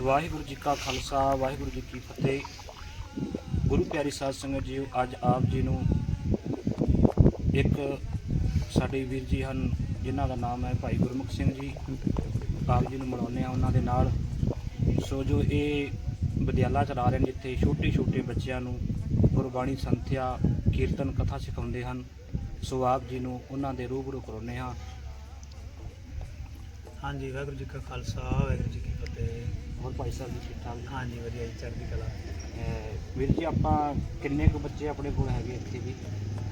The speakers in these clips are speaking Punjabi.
ਵਾਹਿਗੁਰੂ ਜੀ ਕਾ ਖਾਲਸਾ, ਵਾਹਿਗੁਰੂ ਜੀ ਕੀ ਫਤਿਹ। ਗੁਰੂ ਪਿਆਰੀ ਸਾਧ ਸੰਗਤ ਜੀ ਅੱਜ ਆਪ ਜੀ ਨੂੰ ਇੱਕ ਸਾਡੇ ਵੀਰ ਜੀ ਹਨ, ਜਿਨ੍ਹਾਂ ਦਾ ਨਾਮ ਹੈ ਭਾਈ ਗੁਰਮੁਖ ਸਿੰਘ ਜੀ। ਆਪ ਜੀ ਨੂੰ ਮਿਲਾਉਂਦੇ ਆ ਉਹਨਾਂ ਦੇ ਨਾਲ। ਸੋ ਜੋ ਇਹ ਵਿਦਿਆਲਾ ਚਲਾ ਰਹੇ ਨੇ, ਜਿੱਥੇ ਛੋਟੇ ਛੋਟੇ ਬੱਚਿਆਂ ਨੂੰ ਗੁਰਬਾਣੀ, ਸੰਥਿਆ, ਕੀਰਤਨ, ਕਥਾ ਸਿਖਾਉਂਦੇ ਹਨ, ਸੋ ਆਪ ਜੀ ਨੂੰ ਉਹਨਾਂ ਦੇ ਰੂਬਰੂ ਕਰਾਉਂਦੇ ਹਾਂ। ਹਾਂਜੀ, ਵਾਹਿਗੁਰੂ ਜੀ ਕਾ ਖਾਲਸਾ, ਵਾਹਿਗੁਰੂ ਜੀ ਕੀ ਫਤਿਹ। ਹੋਰ ਭਾਈ ਸਾਹਿਬ ਜੀ ਠੀਕ ਠਾਕ ਹਾਂਜੀ ਵਧੀਆ ਜੀ ਚੜ੍ਹਦੀ ਕਲਾ। ਅਹ ਵੀਰ ਜੀ ਆਪਾਂ ਕਿੰਨੇ ਕੁ ਬੱਚੇ ਆਪਣੇ ਕੋਲ ਹੈਗੇ ਇੱਥੇ ਜੀ?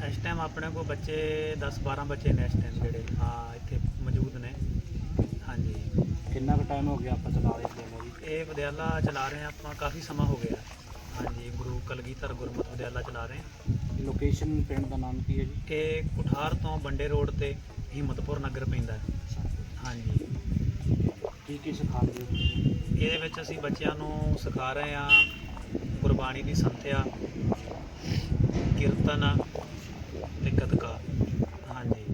ਇਸ ਟਾਈਮ ਆਪਣੇ ਕੋਲ ਬੱਚੇ 10 12 ਬੱਚੇ ਨੇ ਇਸ ਟਾਈਮ ਜਿਹੜੇ। ਹਾਂ ਇੱਥੇ ਮੌਜੂਦ ਨੇ। ਹਾਂਜੀ। ਕਿੰਨਾ ਕੁ ਟਾਈਮ ਹੋ ਗਿਆ ਆਪਾਂ ਚਲਾ ਰਹੇ ਸੀ ਜੀ? ਇਹ ਵਿਦਿਆਲਾ ਚਲਾ ਰਹੇ ਹਾਂ ਆਪਾਂ ਕਾਫੀ ਸਮਾਂ ਹੋ ਗਿਆ। ਹਾਂਜੀ ਗੁਰੂ ਕਲਗੀਧਰ ਗੁਰਮਤਿ ਵਿਦਿਆਲਾ ਚਲਾ ਰਹੇ ਹਾਂ। ਲੋਕੇਸ਼ਨ ਪਿੰਡ ਦਾ ਨਾਮ ਕੀ ਹੈ ਜੀ? ਇਹ ਕੁਠਾਰ ਤੋਂ ਬੰਡੇ ਰੋਡ ਤੇ ਹਿੰਮਤਪੁਰ ਨਗਰ ਪੈਂਦਾ ਹੈ। ਹਾਂਜੀ। ਕੀ ਕੀ ਸਿਖਾਉਂਦੇ ਹੋ? ਇਹਦੇ ਵਿੱਚ ਅਸੀਂ ਬੱਚਿਆਂ ਨੂੰ ਸਿਖਾ ਰਹੇ ਹਾਂ ਗੁਰਬਾਣੀ ਦੀ ਸੰਥਿਆ ਕੀਰਤਨ ਤੇ ਗਤਕਾ। ਹਾਂਜੀ।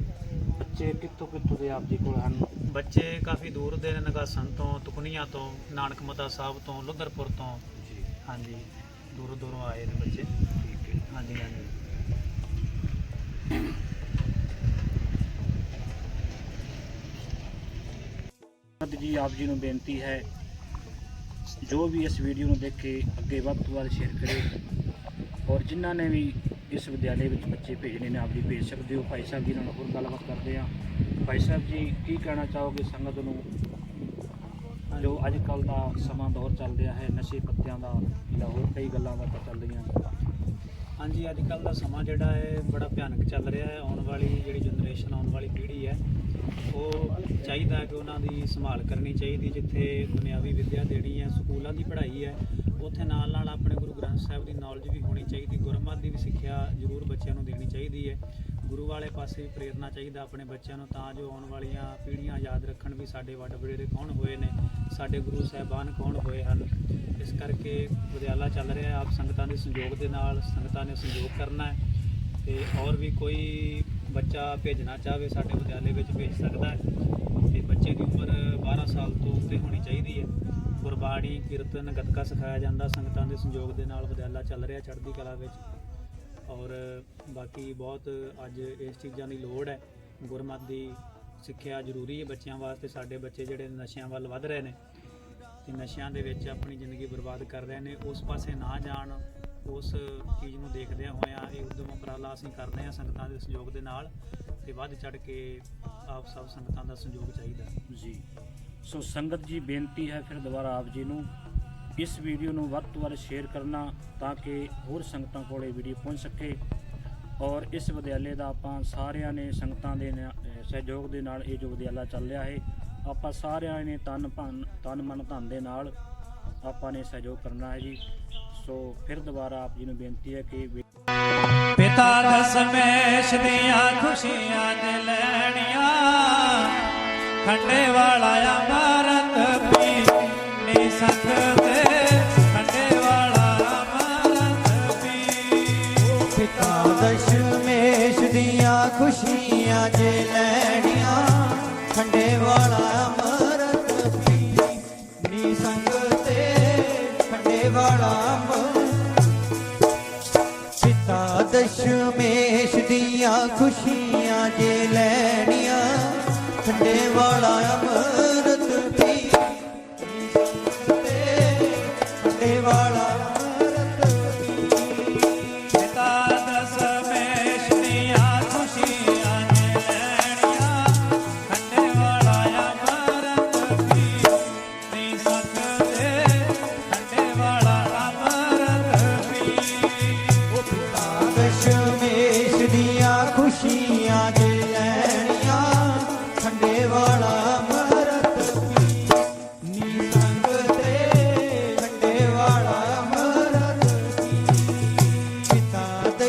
ਬੱਚੇ ਕਿੱਥੋਂ ਕਿੱਥੋਂ ਦੇ ਆਪ ਜੀ ਕੋਲ ਹਨ? ਬੱਚੇ ਕਾਫੀ ਦੂਰ ਦੇ ਨੇ ਨਗਾਸਨ ਤੋਂ ਤੁਕਨੀਆਂ ਤੋਂ ਨਾਨਕ ਮਤਾ ਸਾਹਿਬ ਤੋਂ ਲੁੱਧਰਪੁਰ ਤੋਂ। ਜੀ। ਹਾਂਜੀ। ਦੂਰੋਂ ਦੂਰੋਂ ਆਏ ਨੇ ਬੱਚੇ। ਠੀਕ ਹੈ। ਹਾਂਜੀ ਹਾਂਜੀ। ਸੰਗਤ ਜੀ ਆਪ ਜੀ ਨੂੰ ਬੇਨਤੀ ਹੈ, ਜੋ ਵੀ ਇਸ ਵੀਡੀਓ ਨੂੰ ਦੇਖ ਕੇ ਅੱਗੇ ਵੱਧ ਤੋਂ ਵੱਧ ਸ਼ੇਅਰ ਕਰੇ ਔਰ ਜਿਨ੍ਹਾਂ ਨੇ ਵੀ ਇਸ ਵਿਦਿਆਲੇ ਵਿੱਚ ਬੱਚੇ ਭੇਜਣੇ ਨੇ ਆਪ ਜੀ ਭੇਜ ਸਕਦੇ ਹੋ। ਭਾਈ ਸਾਹਿਬ ਜੀ ਨਾਲ ਹੋਰ ਗੱਲਬਾਤ ਕਰਦੇ ਹਾਂ। ਭਾਈ ਸਾਹਿਬ ਜੀ, ਕੀ ਕਹਿਣਾ ਚਾਹੋਗੇ ਸੰਗਤ ਨੂੰ? ਜੋ ਅੱਜ ਕੱਲ ਦਾ ਸਮਾਂ ਦੌਰ ਚੱਲ ਰਿਹਾ ਹੈ, ਨਸ਼ੇ ਪੱਤਿਆਂ ਦਾ ਜਾਂ ਹੋਰ ਕਈ ਗੱਲਾਂ ਬਾਤਾਂ ਚੱਲ ਰਹੀਆਂ ਹਾਂਜੀ, ਅੱਜ ਕੱਲ ਦਾ ਸਮਾਂ ਜਿਹੜਾ ਹੈ, ਬੜਾ ਭਿਆਨਕ ਚੱਲ ਰਿਹਾ ਹੈ। ਆਉਣ ਵਾਲੀ ਜਿਹੜੀ ਜਨਰੇਸ਼ਨ ਆਉਣ ਵਾਲੀ ਪੀੜ੍ਹੀ ਹੈ ਉਹ ਚਾਹੀਦਾ ਕਿ ਉਹਨਾਂ ਦੀ ਸੰਭਾਲ ਕਰਨੀ ਚਾਹੀਦੀ, ਜਿੱਥੇ ਦੁਨਿਆਵੀ ਵਿੱਦਿਆ ਦੇਣੀ ਹੈ, ਸਕੂਲਾਂ ਦੀ ਪੜ੍ਹਾਈ ਹੈ, ਉੱਥੇ ਨਾਲ ਨਾਲ ਆਪਣੇ ਗੁਰੂ ਗ੍ਰੰਥ ਸਾਹਿਬ ਦੀ ਨੌਲੇਜ ਵੀ ਹੋਣੀ ਚਾਹੀਦੀ, ਗੁਰਮਤ ਦੀ ਵੀ ਸਿੱਖਿਆ ਜ਼ਰੂਰ ਬੱਚਿਆਂ ਨੂੰ ਦੇਣੀ ਚਾਹੀਦੀ ਹੈ। ਗੁਰੂ ਵਾਲੇ ਪਾਸੇ ਵੀ ਪ੍ਰੇਰਨਾ ਚਾਹੀਦਾ ਆਪਣੇ ਬੱਚਿਆਂ ਨੂੰ, ਤਾਂ ਜੋ ਆਉਣ ਵਾਲੀਆਂ ਪੀੜ੍ਹੀਆਂ ਯਾਦ ਰੱਖਣ ਵੀ ਸਾਡੇ ਵੱਡ ਵਡੇਰੇ ਕੌਣ ਹੋਏ ਨੇ, ਸਾਡੇ ਗੁਰੂ ਸਾਹਿਬਾਨ ਕੌਣ ਹੋਏ ਹਨ। ਇਸ ਕਰਕੇ ਵਿਦਿਆਲਾ ਚੱਲ ਰਿਹਾ ਆਪ ਸੰਗਤਾਂ ਦੇ ਸੰਯੋਗ ਦੇ ਨਾਲ ਸੰਗਤਾਂ ਨੇ ਸਹਿਯੋਗ ਕਰਨਾ ਹੈ, ਤੇ ਔਰ ਵੀ ਕੋਈ ਬੱਚਾ ਭੇਜਣਾ ਚਾਹਵੇ ਸਾਡੇ ਵਿਦਿਆਲੇ ਵਿੱਚ ਭੇਜ ਸਕਦਾ ਹੈ। ਤੇ ਬੱਚੇ ਦੀ ਉਮਰ 12 ਸਾਲ ਤੋਂ ਉੱਤੇ ਹੋਣੀ ਚਾਹੀਦੀ ਹੈ। ਗੁਰਬਾਣੀ, ਕੀਰਤਨ, ਗੱਤਕਾ ਸਿਖਾਇਆ ਜਾਂਦਾ। ਸੰਗਤਾਂ ਦੇ ਸੰਯੋਗ ਦੇ ਨਾਲ ਵਿਦਿਆਲਾ ਚੱਲ ਰਿਹਾ ਚੜ੍ਹਦੀ ਕਲਾ ਵਿੱਚ। ਔਰ ਬਾਕੀ ਬਹੁਤ ਅੱਜ ਇਸ ਚੀਜ਼ਾਂ ਦੀ ਲੋੜ ਹੈ। ਗੁਰਮਤ ਦੀ ਸਿੱਖਿਆ ਜ਼ਰੂਰੀ ਹੈ ਬੱਚਿਆਂ ਵਾਸਤੇ। ਸਾਡੇ ਬੱਚੇ ਜਿਹੜੇ ਨਸ਼ਿਆਂ ਵੱਲ ਵੱਧ ਰਹੇ ਨੇ, ਤੇ ਨਸ਼ਿਆਂ ਦੇ ਵਿੱਚ ਆਪਣੀ ਜ਼ਿੰਦਗੀ ਬਰਬਾਦ ਕਰ ਰਹੇ ਨੇ। ਉਸ ਪਾਸੇ ਨਾ ਜਾਣ ਉਸ ਚੀਜ਼ ਨੂੰ ਦੇਖਦਿਆਂ ਹੋਇਆਂ ਇਹ ਉਦਮ ਉਪਰਾਲਾ ਅਸੀਂ ਕਰਦੇ ਹਾਂ ਸੰਗਤਾਂ ਦੇ ਸਹਿਯੋਗ ਦੇ ਨਾਲ ਤੇ ਵੱਧ ਚੜ ਕੇ ਆਪ ਸਭ ਸੰਗਤਾਂ ਦਾ ਸਹਿਯੋਗ ਚਾਹੀਦਾ ਜੀ। ਸੋ ਸੰਗਤ ਜੀ, ਬੇਨਤੀ ਹੈ ਫਿਰ ਦੁਬਾਰਾ ਆਪ ਜੀ ਨੂੰ ਇਸ ਵੀਡੀਓ ਨੂੰ ਵੱਧ ਤੋਂ ਵੱਧ ਸ਼ੇਅਰ ਕਰਨਾ ਤਾਂ ਕਿ ਹੋਰ ਸੰਗਤਾਂ ਕੋਲ ਇਹ ਵੀਡੀਓ ਪਹੁੰਚ ਸਕੇ ਔਰ ਇਸ ਵਿਦਿਆਲੇ ਦਾ ਆਪਾਂ ਸਾਰਿਆਂ ਨੇ ਸੰਗਤਾਂ ਦੇ ਸਹਿਯੋਗ ਦੇ ਨਾਲ ਇਹ ਜੋ ਵਿਦਿਆਲਾ ਚੱਲ ਰਿਹਾ ਹੈ, ਆਪਾਂ ਸਾਰਿਆਂ ਨੇ ਤਨ ਭਨ ਤਨ ਮਨ ਧਨ ਦੇ ਨਾਲ ਆਪਾਂ ਨੇ ਸਹਿਯੋਗ ਕਰਨਾ ਹੈ ਜੀ। ਸੋ ਫਿਰ ਦੁਬਾਰਾ ਆਪ ਜੀ ਨੂੰ ਬੇਨਤੀ ਹੈ ਕਿ ਪਿਤਾ ਦਸਮੇਸ਼ ਦੀਆਂ ਖੁਸ਼ੀਆਂ ਨੇ ਲੈਣੀਆਂ। ਖੰਡੇ ਵਾਲਾ ਅਮਰਤ ਪੀ ਨੀ ਸੰਗ ਦਸ਼ਮੇਸ਼ ਦੀਆਂ ਖੁਸ਼ੀਆਂ ਜੇ ਲੈਣੀਆਂ ਠੰਡੇ ਵਾਲਾ ਅਮਰਤ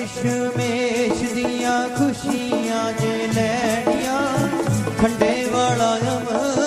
ਦਸ਼ਮੇਸ਼ ਦੀਆਂ ਖੁਸ਼ੀਆਂ ਜੇ ਲੈਣੀਆਂ ਖੰਡੇ ਵਾਲਾ ਅਮਰਤ